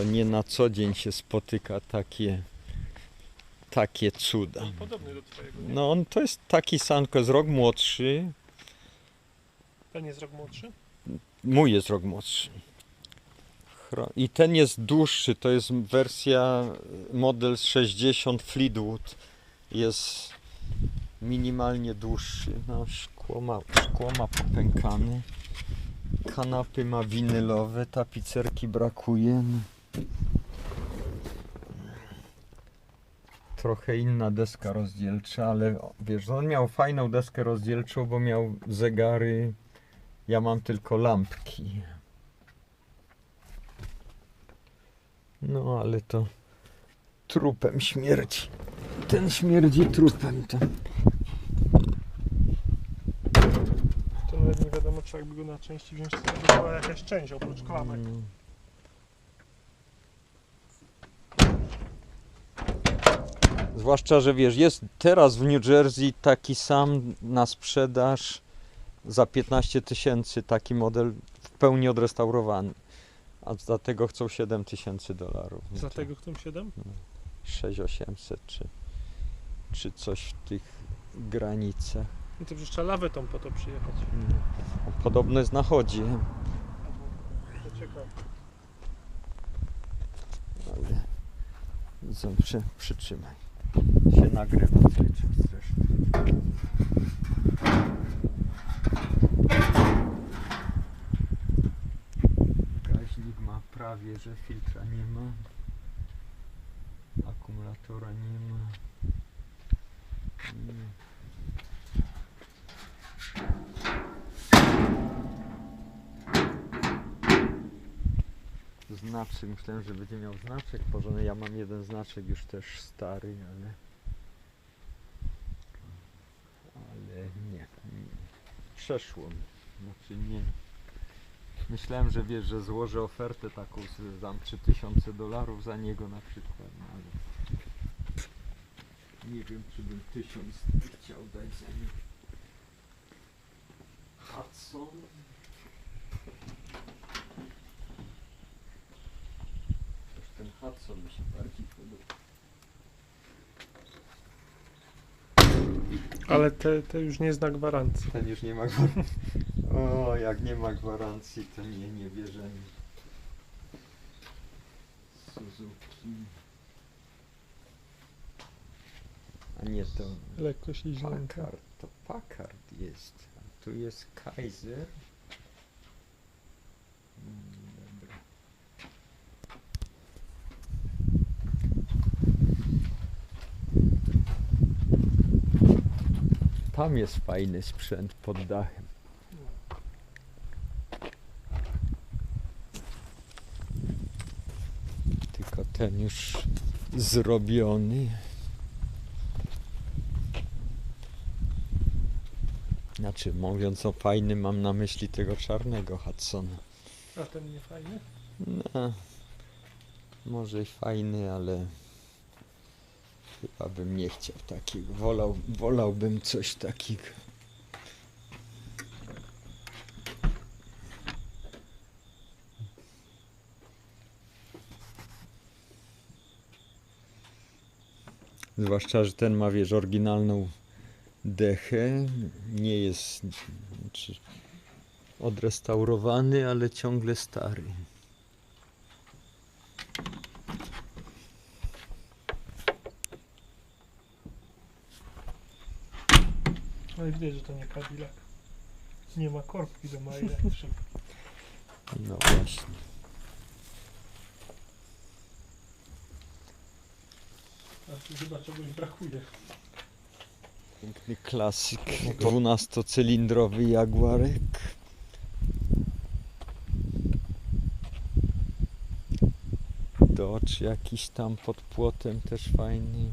to nie na co dzień się spotyka takie, takie cuda. Podobny do twojego. nie? No on to jest taki sam, tylko jest rok młodszy. Ten jest rok młodszy? Mój jest rok młodszy. I ten jest dłuższy, to jest wersja model 60 Fleetwood. Jest minimalnie dłuższy. No, szkło ma, szkło ma popękane. Kanapy ma winylowe, tapicerki brakuje. Trochę inna deska rozdzielcza, ale wiesz, on miał fajną deskę rozdzielczą, bo miał zegary ja mam tylko lampki. No ale to trupem śmierdzi. Ten śmierdzi trupem. To. To nawet nie wiadomo, czy jakby go na części wziąć, to by była jakaś część oprócz klamek. Zwłaszcza, że wiesz, jest teraz w New Jersey taki sam na sprzedaż za 15 tysięcy taki model w pełni odrestaurowany. A za tego chcą 7 tysięcy dolarów. Za tego tym 7? 6800 czy, czy coś w tych granicach. No to przecież trzeba lawetą po to przyjechać. Mm. Podobno jest na chodzie, To ciekawe. ale przy, przytrzymaj. Się nagrywa cały czas zresztą. Gaźnik ma prawie, że filtra nie ma. Akumulatora nie ma. Nie. Znaczek, myślałem, że będzie miał znaczek porządny. Ja mam jeden znaczek już też stary, ale. Ale nie. Przeszło mi. Znaczy nie. Myślałem, że wiesz, że złożę ofertę taką dam 3000 dolarów za niego na przykład, no ale. Nie wiem, czy bym 1000 chciał dać za niego. Hudson? Też ten Hudson mi się bardziej podoba. Ale te, te już nie zna gwarancji. Ten już nie ma gwarancji. O, jak nie ma gwarancji, to nie, nie bierzemy. Suzuki. A nie, to Lekko. Packard. To Packard jest. A tu jest Kaiser. Tam jest fajny sprzęt pod dachem. Tylko ten już zrobiony. Znaczy, mówiąc o fajnym, mam na myśli tego czarnego Hudsona. A ten nie fajny? No, może i fajny, ale chyba bym nie chciał takiego. Wolał, wolałbym coś takiego. Zwłaszcza, że ten ma, wiesz, oryginalną dechę. Nie jest znaczy, odrestaurowany, ale ciągle stary. No i widać, że to nie Cadillac. Nie ma korbki do majętrzy. No właśnie. A tu chyba czegoś brakuje. Piękny klasyk. 12-cylindrowy Jaguarek. Dodge jakiś tam pod płotem też fajny.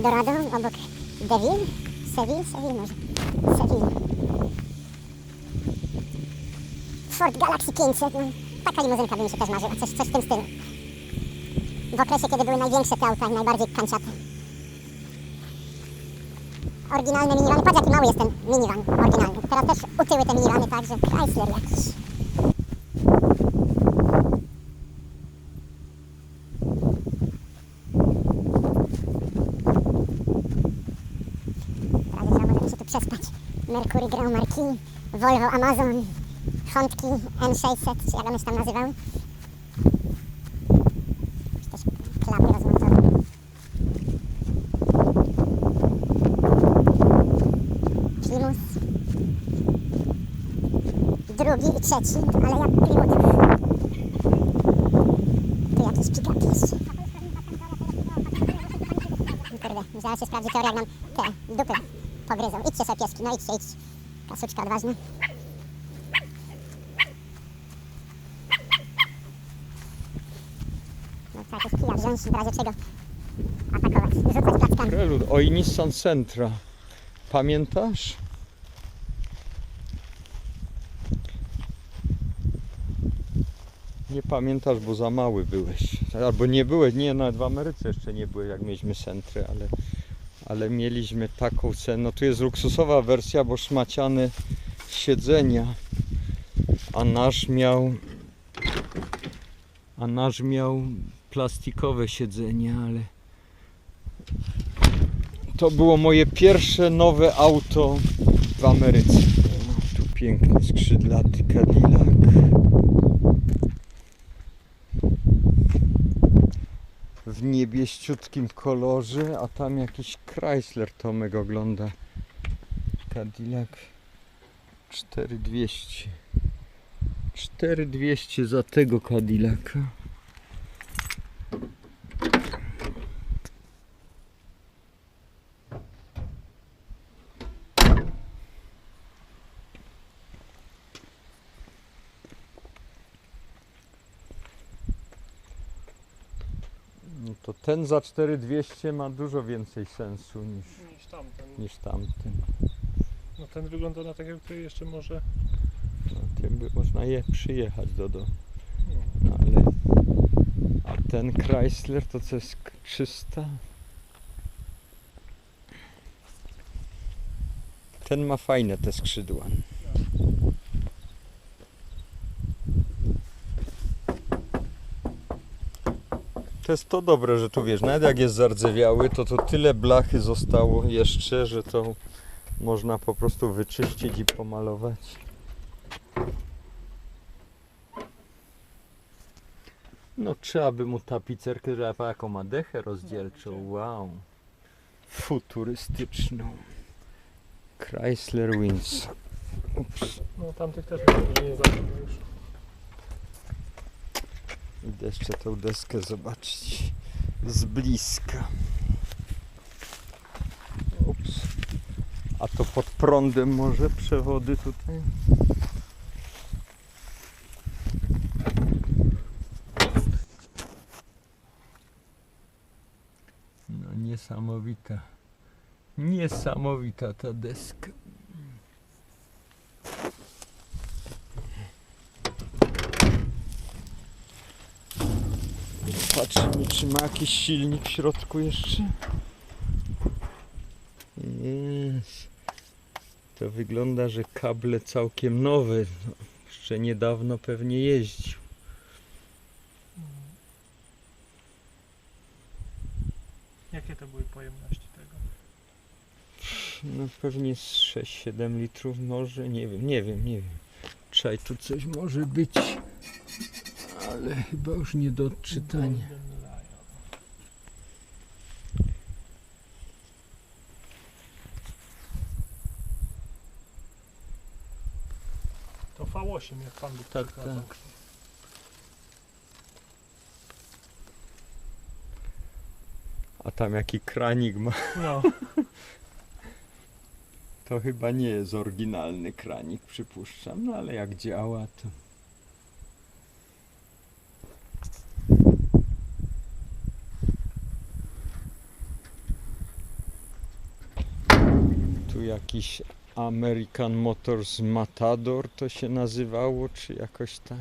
Eldorado obok Deville, Seville, Seville może. Seville. Ford Galaxy 500, no, taka limuzynka by mi się też marzyła, coś, coś w tym stylu. W okresie, kiedy były największe te auta i najbardziej kanciate. Oryginalne minivany, patrz jaki mały jest ten minivan, oryginalny. Teraz też utyły te minivany, także Chrysler jakiś. W razie czego możemy się tu przespać. Mercury Grand Marquis, Volvo Amazon, Hondki N600, czy jak one się tam nazywały. Primus. Drugi i trzeci, ale jak Plymouth. Tu jakiś pick-up jeszcze. Kurde, zaraz się sprawdzi teoria, jak nam te dupy pogryzą. Idźcie sobie pieski, no idźcie, idźcie. Kasuczka odważna. No trzeba jakieś kija wziąć, w razie czego atakować, rzucać plackami. Prelude. Oj, Nissan Sentra. Pamiętasz? Nie pamiętasz, bo za mały byłeś. Albo nie byłeś, nie, nawet w Ameryce jeszcze nie byłeś, jak mieliśmy Sentry, ale, ale mieliśmy taką cenę. No tu jest luksusowa wersja, bo szmaciane siedzenia. A nasz miał a nasz miał plastikowe siedzenia, ale to było moje pierwsze nowe auto w Ameryce. O, tu piękny skrzydlaty Cadillac. W niebieściutkim kolorze, a tam jakiś Chrysler Tomek ogląda. Cadillac 4200. 4200 za tego Cadillaca. To ten za 4200 ma dużo więcej sensu niż, Niż tamten. niż tamten. No ten wygląda na takiego, który jeszcze może... No, tym by można je przyjechać do do. No, No, ale a ten Chrysler to co jest k- 300? Ten ma fajne te skrzydła. To jest to dobre, że tu wiesz, nawet jak jest zardzewiały, to to tyle blachy zostało jeszcze, że to można po prostu wyczyścić i pomalować. No trzeba by mu tapicerkę, że jaką ma dechę rozdzielczą, wow. Futurystyczną. Chrysler Windsor. Ups. no tamtych też nie zacznie już. Idę jeszcze tą deskę zobaczyć z bliska. Ups. A to pod prądem może przewody tutaj? No niesamowita. Niesamowita ta deska. Patrzymy, czy ma jakiś silnik w środku jeszcze. Jest. To wygląda, że kable całkiem nowe. No, jeszcze niedawno pewnie jeździł. Jakie to były pojemności tego? No pewnie z 6-7 litrów może, nie wiem, nie wiem, nie wiem. Czaj, tu coś może być, ale chyba już nie do odczytania. To V8 jak pan by Tak, tak. A tam jaki kranik ma. No, To chyba nie jest oryginalny kranik, przypuszczam, no ale jak działa to. Jakiś American Motors Matador to się nazywało, czy jakoś tak.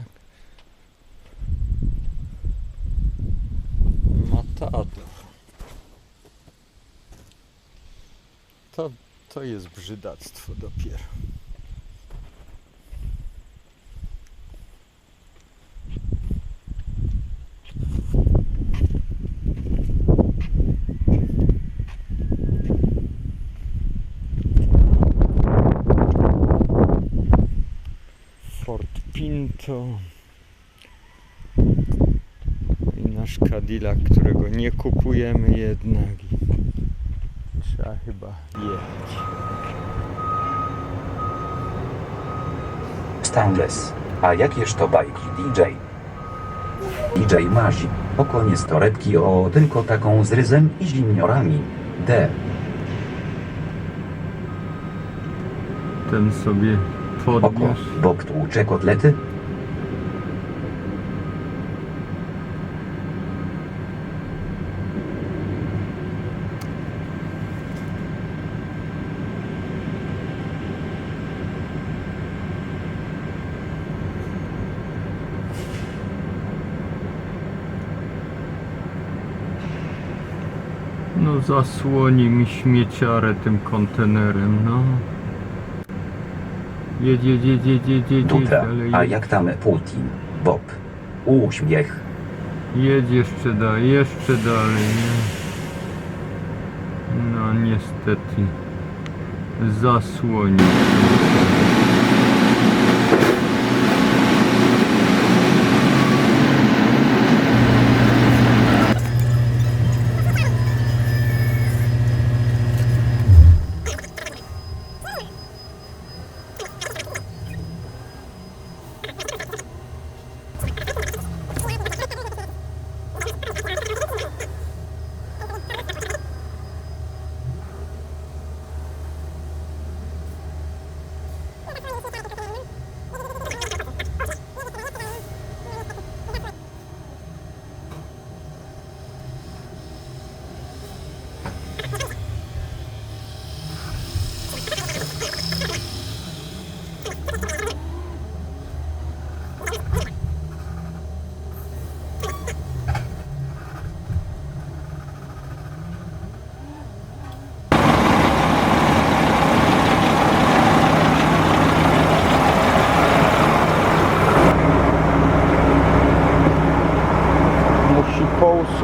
Matador. To, to jest brzydactwo dopiero. Ford Pinto i nasz Cadillac, którego nie kupujemy jednak. Trzeba chyba jechać. Stainless. A jakież to bajki DJ? DJ Mazi. Oko nie z torebki o tylko taką z ryzem i zimniorami. D. Ten sobie Oko, podniósł. bo tłucze kotlety? No zasłoni mi śmieciarę tym kontenerem, no. Jedź, jedź, jedź, jedź, jedź, jedź, Dutra. ale A jedź, jak tam Putin? Bob. Uśmiech. jedź jeszcze dalej, jeszcze dalej, nie? No niestety. Zasłoni.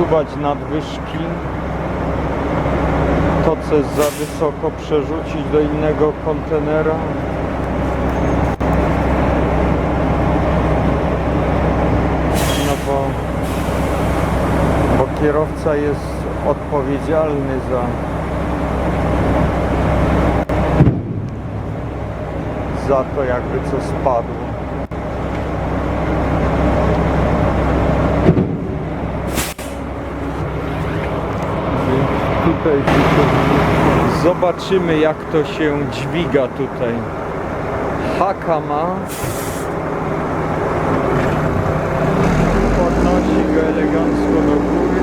Pousuwać nadwyżki. To, co jest za wysoko, przerzucić do innego kontenera. No bo, bo kierowca jest odpowiedzialny za za to jakby co spadło. tutaj zobaczymy jak to się dźwiga tutaj. Haka ma podnosi go elegancko do góry.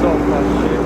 Cofa się